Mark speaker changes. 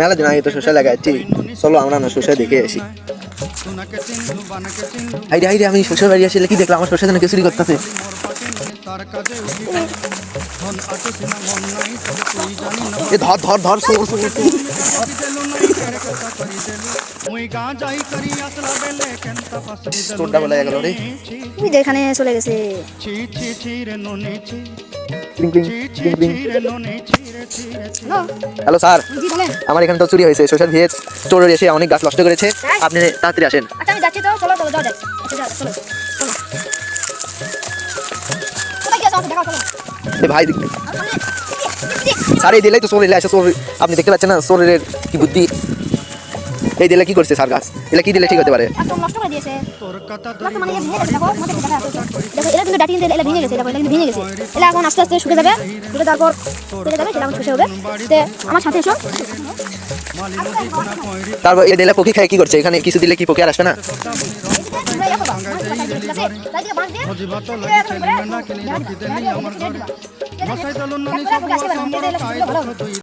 Speaker 1: মেলা দিন আগে তো শসা লাগাচ্ছি চলো আমরা না শসা দেখে আসি। হাইরে হাইরে আমি শ্বশুর বাড়ি আসলে কি দেখলাম? আমার শ্বশুর যেন চুরি করতেছে। এ ধর ধর ধর সোর সোর গেল রে।
Speaker 2: চলে গেছে। Hello
Speaker 1: sir. আমার এখানে তো চুরি হয়েছে সোশ্যাল ভিএস চোর এসে অনেক গাছ নষ্ট করেছে। আপনি তাড়াতাড়ি আসেন।
Speaker 2: আচ্ছা আমি যাচ্ছি তো চলো চলো যাও আচ্ছা চলো
Speaker 1: ভাই স্যার এই দিলেই তো চোর এলে আসে চোর। আপনি দেখতে পাচ্ছেন না চোরের কি বুদ্ধি? এই দিলে কি করছে স্যার গাছ এলে কি দিলে ঠিক হতে পারে
Speaker 2: নষ্ট করে দিয়েছে না তো মানে ইয়ে ভেঙে গেছে কিন্তু ডাটি ভেঙে এটা কিন্তু ভেঙে এখন আস্তে আস্তে শুকে যাবে শুকে তারপর যাবে সেটা এখন শুষে হবে আমার সাথে এসো
Speaker 1: তারপর এই দিলে পকি খায় কি করছে এখানে কিছু দিলে কি পকি আর আসবে না